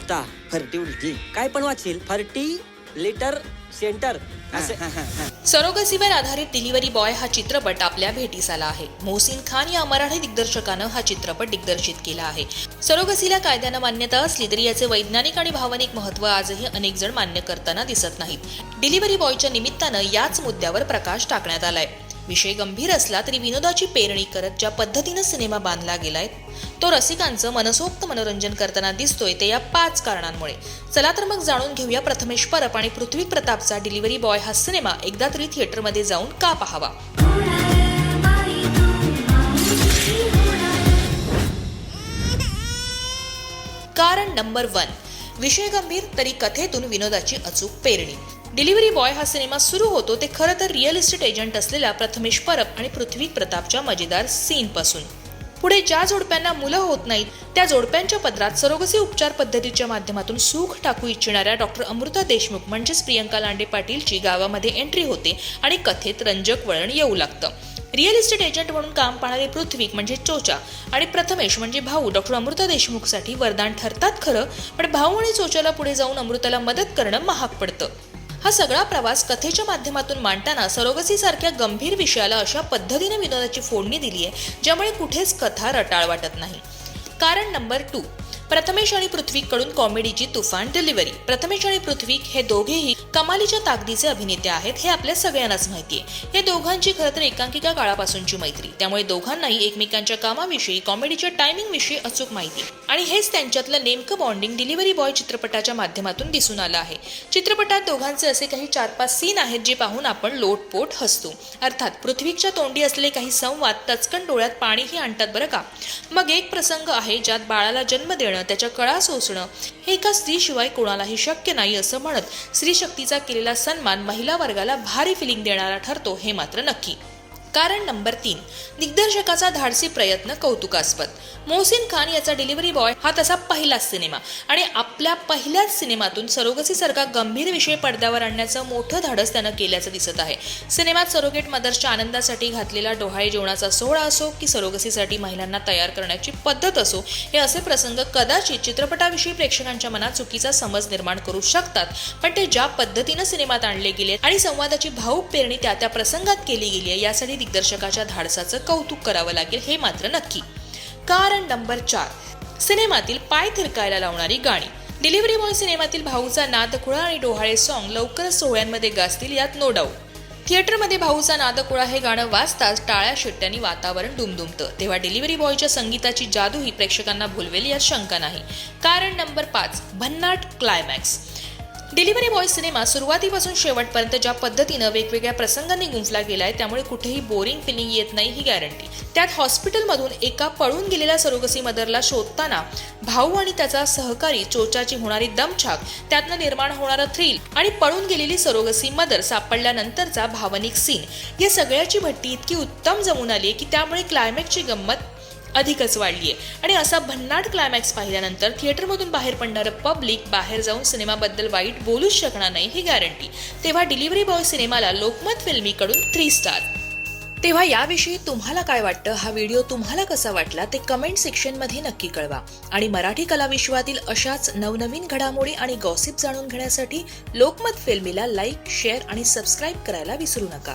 उलटा फर्टी उलटी. काय पण वाचशील फर्टी लिटर सेंटर. असं. सरोगसीवर आधारित डिलिव्हरी बॉय हा चित्रपट आपल्या भेटीस आला आहे. मोहसिन खान या मराठी दिग्दर्शकानं हा चित्रपट दिग्दर्शित केला आहे. सरोगसीला कायद्यानं मान्यता असली तरी याचे वैज्ञानिक आणि भावनिक महत्त्व आजही अनेक जण मान्य करताना दिसत नाहीत. डिलिव्हरी बॉयच्या निमित्तानं याच मुद्द्यावर प्रकाश टाकण्यात आलाय. विषय गंभीर असला तरी विनोदाची पेरणी करत ज्या पद्धतीनं सिनेमा बांधला गेलाय तो रसिकांचं मनसोक्त मनोरंजन करताना दिसतोय ते या पाच कारणांमुळे. चला तर मग जाणून घेऊया प्रथमेश परब आणि पृथ्वी प्रतापचा डिलिव्हरी बॉय हा सिनेमा एकदा तरी थिएटरमध्ये जाऊन का पाहावा? कारण नंबर वन विषय गंभीर तरी कथेतून विनोदाची अचूक पेरणी. डिलिव्हरी बॉय हा सिनेमा सुरू होतो ते खरं तर रिअल इस्टेट एजंट असलेल्या प्रथमेश परब आणि पृथ्वी प्रतापच्या मजेदार सीनपासून. पुढे ज्या जोडप्यांना मुलं होत नाहीत त्या जोडप्यांच्या पदरात सरोगसी उपचार पद्धतीच्या माध्यमातून सुख टाकू इच्छिणाऱ्या डॉक्टर अमृता देशमुख म्हणजेच प्रियंका लांडे पाटीलची गावामध्ये एंट्री होते आणि कथेत रंजक वळण येऊ लागतं. रिअल इस्टेट एजंट म्हणून काम पाहणारे पृथ्वीक म्हणजे चोचा आणि प्रथमेश म्हणजे भाऊ. डॉक्टर अमृता देशमुखसाठी वरदान ठरतात खरं पण भाऊ आणि चोचाला पुढे जाऊन अमृताला मदत करणं महाग पडतं. हा सगळा प्रवास कथेच्या माध्यमातून मांडताना सरोगसीसारख्या गंभीर विषयाला अशा पद्धतीने विनोदाची फोडणी दिली आहे ज्यामुळे कुठेच कथा रटाळ वाटत नाही. कारण नंबर टू प्रथमेश आणि पृथ्वीकडून कॉमेडीची तुफान डिलिव्हरी प्रथमेश आणि पृथ्वी हे दोघेही कमालीच्या ताकदीचे अभिनेते आहेत हे आपल्या सगळ्यांनाच माहिती आहे. या दोघांची खरं तर एकांकिका काळापासूनची मैत्री. त्यामुळे दोघांनाही एकमेकांच्या कामाविषयी कॉमेडीच्या टायमिंग विषयी अचूक माहिती आणि हेच त्यांच्यातलं नेमकं बॉन्डिंग डिलिव्हरी बॉय चित्रपटाच्या माध्यमातून दिसून आलं आहे. चित्रपटात दोघांचे असे काही चार पाच सीन आहेत जे पाहून आपण लोटपोट हसतो. अर्थात पृथ्वीच्या तोंडी असलेले काही संवाद तचकन डोळ्यात पाणीही आणतात बरं का? मग एक प्रसंग आहे ज्यात बाळाला जन्म देणं त्याच्या कळा सोसणं हे एका स्त्रीशिवाय कोणालाही शक्य नाही असं म्हणत स्त्रीशक्तीचा केलेला सन्मान महिला वर्गाला भारी फिलिंग देणारा ठरतो हे मात्र नक्की. कारण नंबर तीन दिग्दर्शकाचा धाडसी प्रयत्न कौतुकास्पद. मोहसिन खान याचा डिलिव्हरी बॉय हा तसा पहिलाच सिनेमा आणि आपल्या पहिल्याच सिनेमातून सरोगसीसारखा गंभीर विषय पडद्यावर आणण्याचं मोठं धाडस त्यानं केल्याचं दिसत आहे. सिनेमात सरोगेट मदर्सच्या आनंदासाठी घातलेला डोहाळे जेवणाचा सोहळा असो की सरोगसीसाठी महिलांना तयार करण्याची पद्धत असो हे असे प्रसंग कदाचित चित्रपटाविषयी प्रेक्षकांच्या मनात चुकीचा समज निर्माण करू शकतात. पण ते ज्या पद्धतीनं सिनेमात आणले गेले आणि संवादाची भाऊक पेरणी त्या त्या प्रसंगात केली गेली आहे यासाठी दिग्दर्शकाच्या धाडसाचं कौतुक करावं लागेल हे मात्र नक्की. कारण नंबर चार सिनेमातील पाय थिरकायला लावणारी गाणी. डिलिव्हरी बॉय सिनेमातील भाऊचा नादखुळा आणि डोहाळे सॉन्ग लवकरच सोहळ्यांमध्ये गाजतील यात नो डाऊट थिएटरमध्ये भाऊचा नादकुळा हे गाणं वाजताच टाळ्या शिट्ट्यांनी वातावरण दुमदुमतं तेव्हा डिलिव्हरी बॉयच्या संगीताची जादू ही प्रेक्षकांना भुलवेल यात शंका नाही. कारण नंबर पाच भन्नाट क्लायमॅक्स डिलिव्हरी बॉय सिनेमा सुरुवातीपासून शेवटपर्यंत ज्या पद्धतीनं वेगवेगळ्या प्रसंगांनी गुंफला गेलाय त्यामुळे कुठेही बोरिंग फिलिंग येत नाही ही गॅरंटी त्यात हॉस्पिटलमधून एका पळून गेलेल्या सरोगसी मदरला शोधताना भाऊ आणि त्याचा सहकारी चोचाची होणारी दमछाक त्यातनं निर्माण होणारं थ्रिल आणि पळून गेलेली सरोगसी मदर सापडल्यानंतरचा भावनिक सीन या सगळ्याची भट्टी इतकी उत्तम जमून आली की त्यामुळे क्लायमॅक्सची गंमत अधिकच वाढली आहे आणि असा भन्नाट क्लायमॅक्स पाहिल्यानंतर थिएटरमधून बाहेर पडणारं पब्लिक बाहेर जाऊन सिनेमाबद्दल वाईट बोलूच शकणार नाही ही गॅरंटी तेव्हा डिलिव्हरी बॉय सिनेमाला लोकमत फिल्मीकडून थ्री स्टार तेव्हा याविषयी तुम्हाला काय वाटतं? हा व्हिडिओ तुम्हाला कसा वाटला? ते कमेंट सेक्शनमध्ये नक्की कळवा. आणि मराठी कलाविश्वातील अशाच नवनवीन घडामोडी आणि गॉसिप जाणून घेण्यासाठी लोकमत फिल्मीला लाईक शेअर आणि सबस्क्राईब करायला विसरू नका.